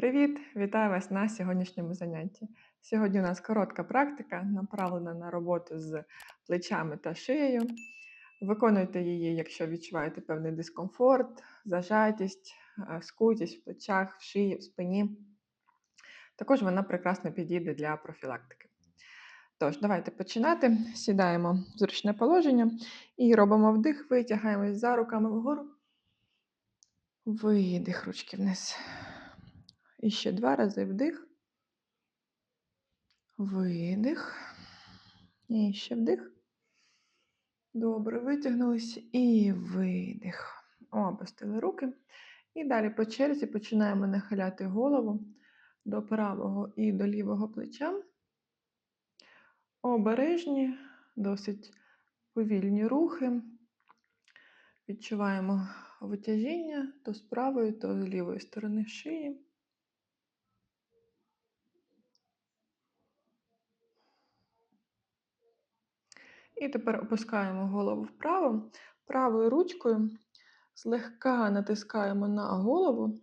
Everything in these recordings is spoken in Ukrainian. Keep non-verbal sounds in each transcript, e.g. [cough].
Привіт! Вітаю вас на сьогоднішньому занятті. Сьогодні у нас коротка практика, направлена на роботу з плечами та шиєю. Виконуйте її, якщо відчуваєте певний дискомфорт, зажатість, е, скутість в плечах, в шиї, в спині. Також вона прекрасно підійде для профілактики. Тож, давайте починати. Сідаємо в зручне положення і робимо вдих, витягаємось за руками вгору. Видих ручки вниз. І ще два рази вдих. Видих. І ще вдих. Добре, витягнулись і видих. Опустили руки. І далі по черзі починаємо нахиляти голову до правого і до лівого плеча. Обережні, досить повільні рухи. Відчуваємо витяжіння то з правої, то з лівої сторони шиї. І тепер опускаємо голову вправо, правою ручкою злегка натискаємо на голову,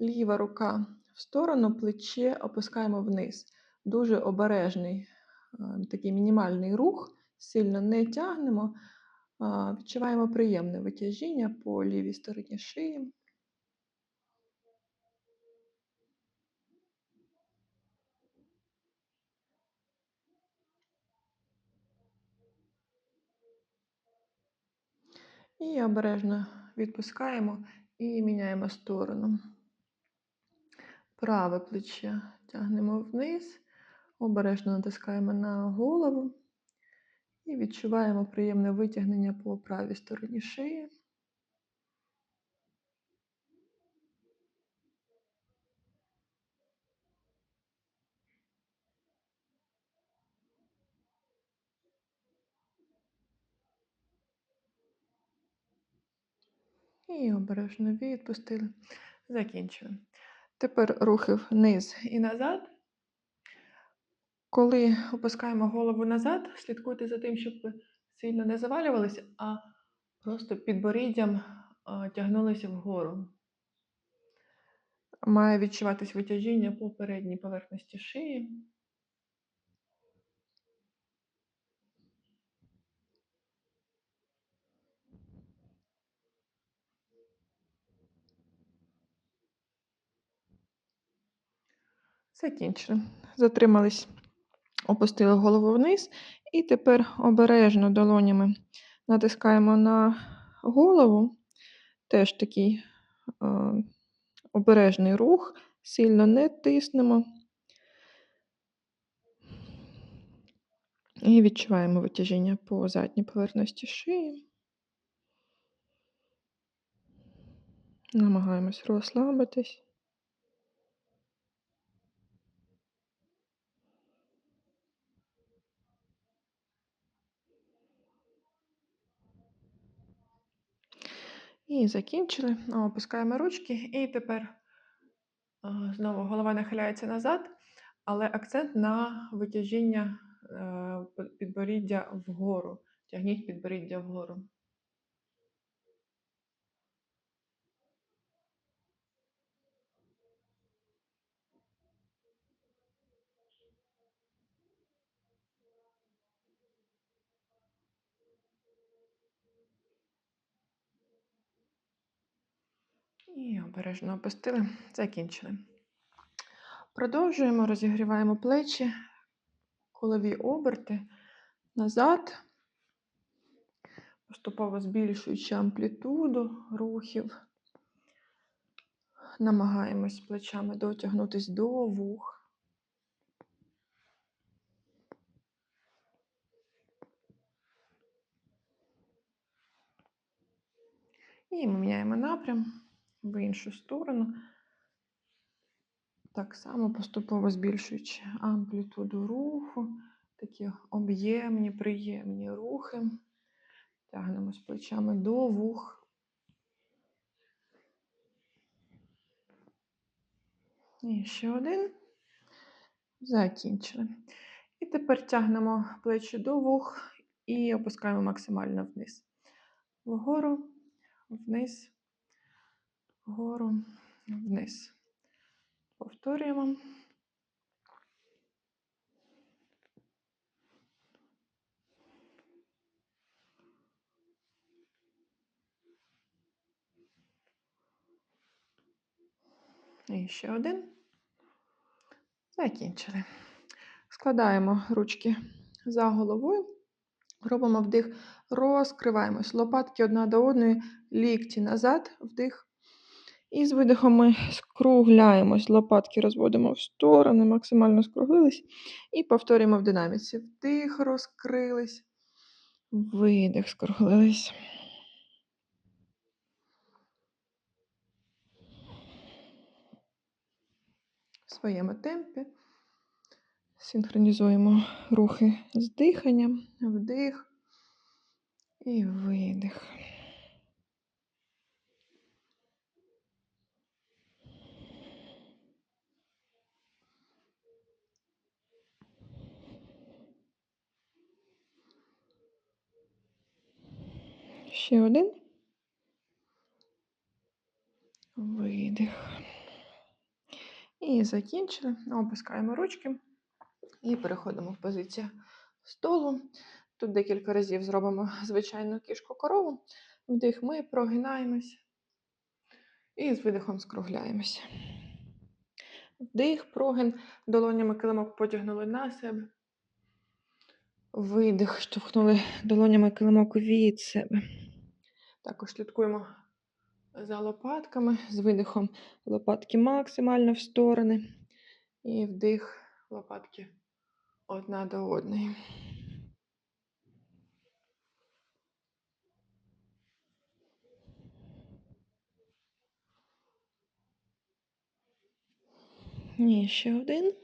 ліва рука в сторону, плече опускаємо вниз. Дуже обережний е, такий мінімальний рух, сильно не тягнемо, відчуваємо приємне витяжіння по лівій стороні шиї. І обережно відпускаємо і міняємо сторону. Праве плече тягнемо вниз, обережно натискаємо на голову і відчуваємо приємне витягнення по правій стороні шиї. І обережно відпустили. Закінчили. Тепер рухи вниз і назад. Коли опускаємо голову назад, слідкуйте за тим, щоб сильно не завалювалися, а просто підборіддям тягнулися вгору. Має відчуватись витяжіння по передній поверхності шиї. Закінчили. Затримались, опустили голову вниз. І тепер обережно долонями натискаємо на голову. Теж такий е, обережний рух, сильно не тиснемо. І відчуваємо витяжіння по задній поверхності шиї. Намагаємось розслабитись. І закінчили. Опускаємо ручки, і тепер знову голова нахиляється назад, але акцент на витяжіння е, підборіддя вгору. Тягніть підборіддя вгору. І обережно опустили, закінчили. Продовжуємо, розігріваємо плечі, колові оберти назад, поступово збільшуючи амплітуду рухів. Намагаємось плечами дотягнутися до вух. І ми міняємо напрям в іншу сторону. Так само поступово збільшуючи амплітуду руху, такі об'ємні, приємні рухи. Тягнемо з плечами до вух. І ще один. Закінчили. І тепер тягнемо плечі до вух і опускаємо максимально вниз. Вгору, вниз, вгору, вниз. Повторюємо. І ще один. Закінчили. Складаємо ручки за головою. Робимо вдих, розкриваємось. Лопатки одна до одної, лікті назад, вдих. І з видихом ми скругляємось. Лопатки розводимо в сторони, максимально скруглились. І повторюємо в динаміці. Вдих, розкрились. Видих, скруглились. В своєму темпі. Синхронізуємо рухи з диханням, вдих і видих. Ще один. Видих. І закінчили. Опускаємо ручки і переходимо в позицію столу. Тут декілька разів зробимо звичайну кішку корову. Вдих ми прогинаємось. І з видихом скругляємося. Вдих, прогин, долонями килимок потягнули на себе. Видих, штовхнули долонями килимок від себе. Також слідкуємо за лопатками, з видихом лопатки максимально в сторони. І вдих лопатки одна до одної. І ще один.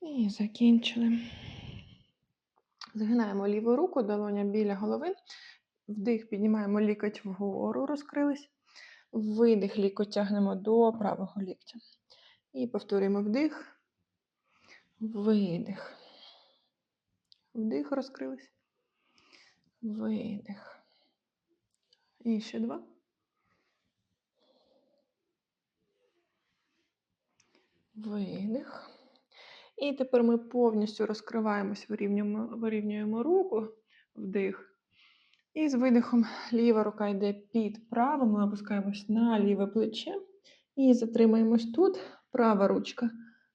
І закінчили. Згинаємо ліву руку, долоня біля голови. Вдих, піднімаємо лікоть вгору, розкрились. Видих, лікоть тягнемо до правого ліктя. І повторюємо вдих, видих. Вдих, розкрились. Видих. І ще два. Видих. І тепер ми повністю розкриваємось, вирівнюємо, вирівнюємо руку, вдих. І з видихом ліва рука йде під праву, ми опускаємось на ліве плече. І затримаємось тут. Права ручка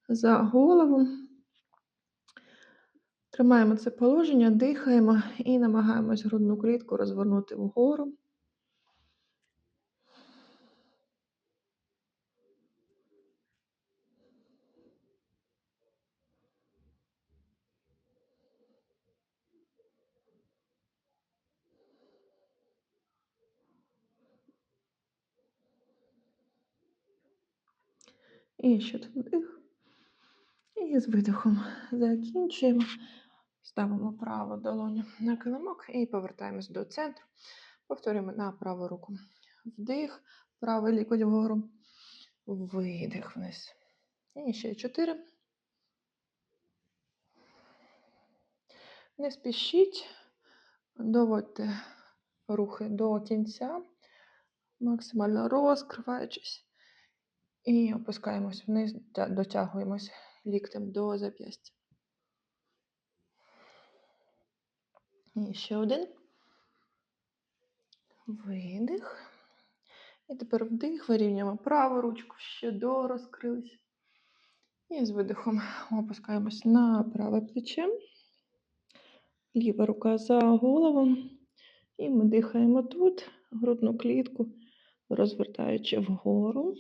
за голову. Тримаємо це положення, дихаємо і намагаємось грудну клітку розвернути вгору. І ще вдих. І з видихом закінчуємо. Ставимо праву долоню на килимок і повертаємось до центру. Повторюємо на праву руку. Вдих, правий лікоть вгору. Видих вниз. І ще чотири. Не спішіть, доводьте рухи до кінця, максимально розкриваючись. І опускаємось вниз, дотягуємось ліктем до зап'ястя. І ще один. Видих. І тепер вдих, вирівнюємо праву ручку, ще до розкрились. І з видихом опускаємось на праве плече. Ліва рука за голову. І ми дихаємо тут, грудну клітку, розвертаючи вгору.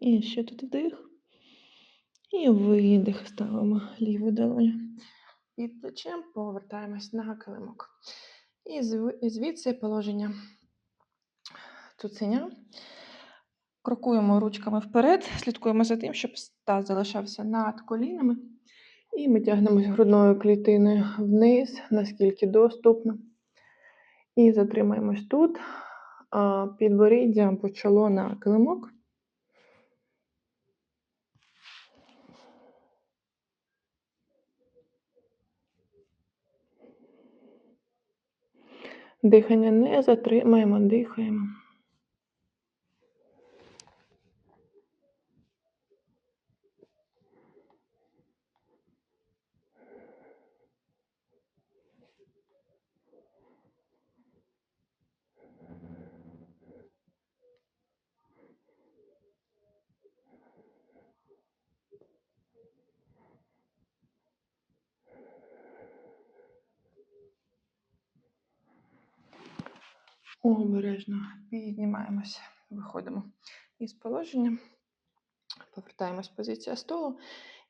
І ще тут вдих. І видих. Ставимо ліву долоню під плечем, повертаємось на килимок. І звідси положення цуценя. Крокуємо ручками вперед, слідкуємо за тим, щоб таз залишався над колінами. І ми тягнемось грудною клітиною вниз, наскільки доступно. І затримаємось тут. Підборіддя або чоло на килимок. Дихання не затримаємо, дихаємо. Обережно піднімаємося, виходимо із положення, повертаємось в позиція столу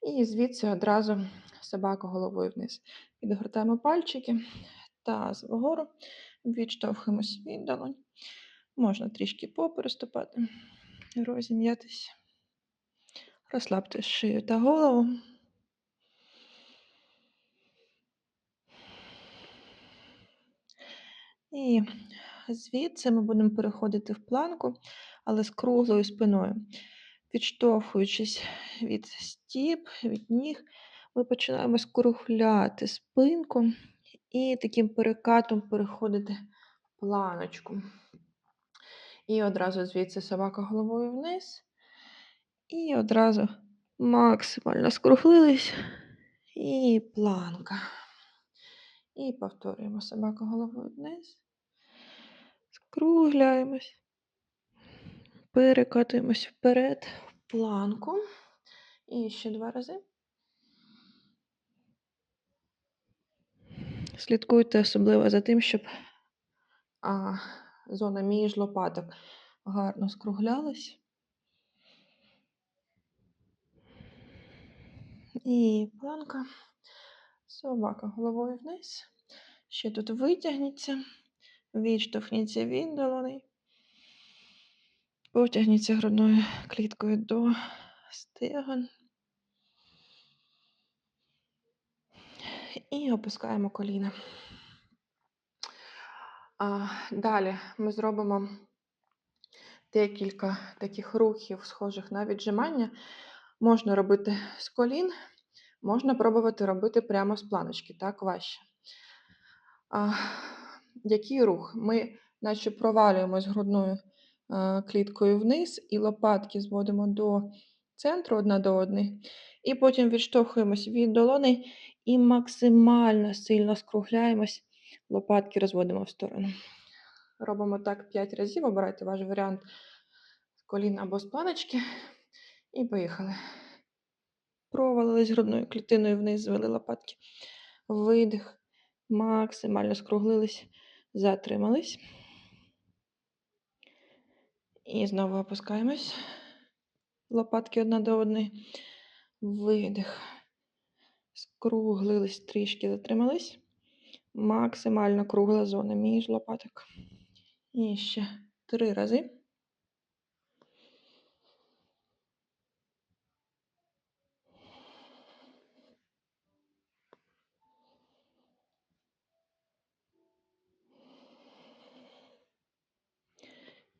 і звідси одразу собаку головою вниз. Підгортаємо пальчики таз вгору, відштовхуємось від долонь. Можна трішки попереступати, розім'ятися, розслабте шию та голову. І звідси ми будемо переходити в планку, але з круглою спиною. Відштовхуючись від стіп, від ніг, ми починаємо скругляти спинку і таким перекатом переходити в планочку. І одразу звідси собака головою вниз. І одразу максимально скруглились. І планка. І повторюємо собака головою вниз. Скругляємось. Перекатуємось вперед в планку. І ще два рази. Слідкуйте особливо за тим, щоб а, зона між лопаток гарно скруглялась. І планка. Собака головою вниз. Ще тут витягніться, відштовхніться від долоней. Потягніться грудною кліткою до стегон. І опускаємо коліна. А, Далі ми зробимо декілька таких рухів, схожих на віджимання. Можна робити з колін, можна пробувати робити прямо з планочки, так важче. А, Який рух? Ми, наче провалюємось грудною кліткою вниз і лопатки зводимо до центру одна до одної, і потім відштовхуємось від долоней і максимально сильно скругляємось, лопатки розводимо в сторону. Робимо так 5 разів, обирайте ваш варіант з коліна або з планочки. І поїхали. Провалились грудною клітиною вниз, звели лопатки. Видих. Максимально скруглились, затримались. І знову опускаємось. Лопатки одна до одної. Видих. Скруглились трішки, затримались. Максимально кругла зона між лопаток. І ще три рази.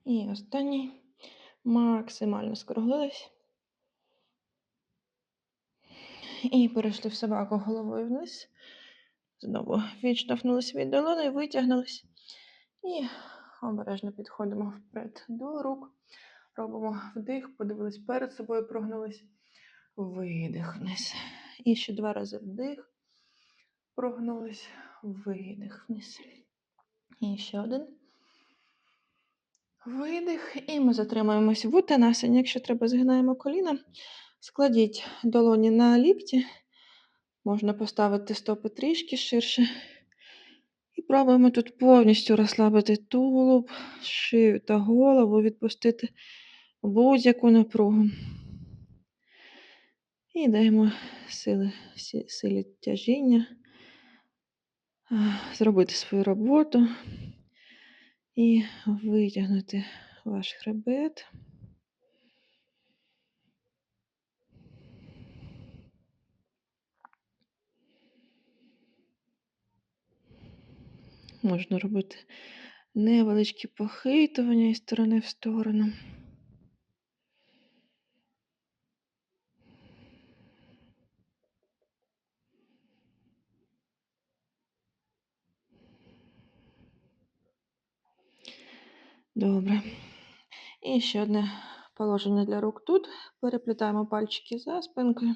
І останній. Максимально скруглились. І перейшли в собаку головою вниз. Знову відштовхнулись від долони, витягнулись. І обережно підходимо вперед до рук. Робимо вдих, подивились перед собою, прогнулись. Видих вниз. І ще два рази вдих. Прогнулись, видих вниз. І ще один. Видих. І ми затримаємось в утанасані. Якщо треба, згинаємо коліна. Складіть долоні на лікті. Можна поставити стопи трішки ширше. І пробуємо тут повністю розслабити тулуб, шию та голову, відпустити будь-яку напругу. І даємо сили, силі тяжіння, зробити свою роботу і витягнути ваш хребет. Можна робити невеличкі похитування із сторони в сторону. Добре. І ще одне положення для рук тут. Переплітаємо пальчики за спинкою.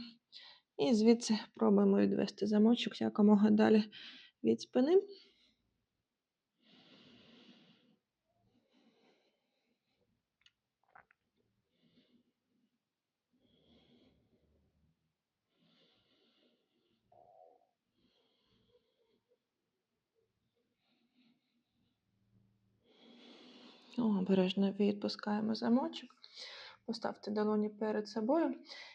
І звідси пробуємо відвести замочок якомога далі від спини. Обережно відпускаємо замочок. Поставте долоні перед собою.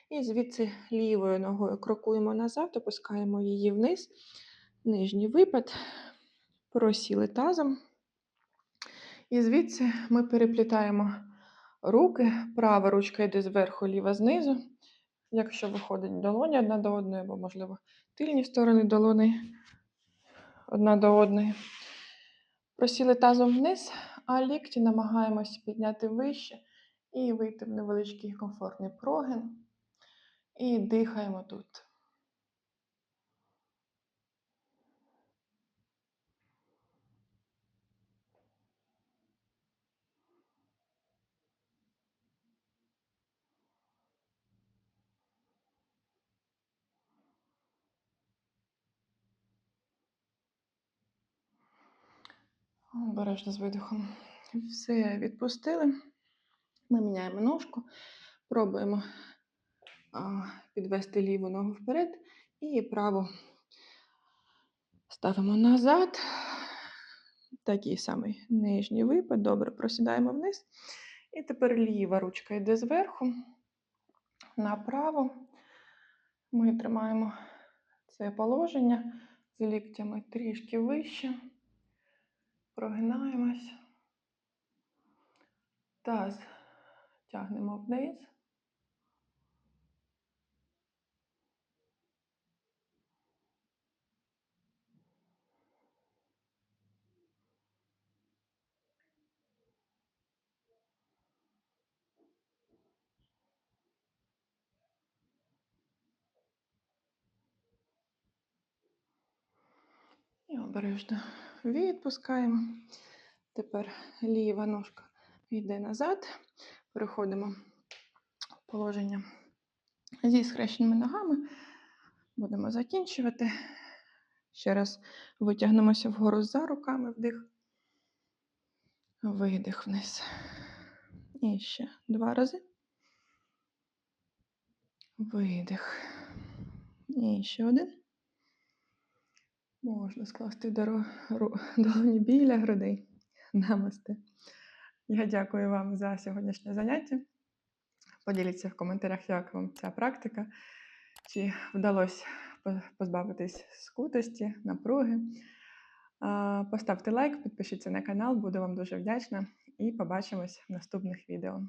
І звідси лівою ногою крокуємо назад, опускаємо її вниз. Нижній випад. Просіли тазом. І звідси ми переплітаємо руки. Права ручка йде зверху, ліва знизу. Якщо виходить долоні одна до одної, або, можливо, тильні сторони долони одна до одної. Просіли тазом вниз, а лікті намагаємося підняти вище і вийти в невеличкий комфортний прогин. І дихаємо тут. Обережно з видихом. Все відпустили. Ми міняємо ножку, пробуємо підвести ліву ногу вперед і праву ставимо назад. Такий самий нижній випад. Добре, просідаємо вниз. І тепер ліва ручка йде зверху, направо. Ми тримаємо це положення з ліктями трішки вище. Прогинаємось. Таз тягнемо вниз. Обережно відпускаємо. Тепер ліва ножка йде назад. Переходимо в положення зі схрещеними ногами. Будемо закінчувати. Ще раз витягнемося вгору за руками, вдих, видих вниз. І ще два рази. Видих. І ще один. Можна скласти [laughs] долоні біля грудей. Намасте. Я дякую вам за сьогоднішнє заняття. Поділіться в коментарях, як вам ця практика, чи вдалося позбавитись скутості, напруги. Поставте лайк, підпишіться на канал, буду вам дуже вдячна і побачимось в наступних відео.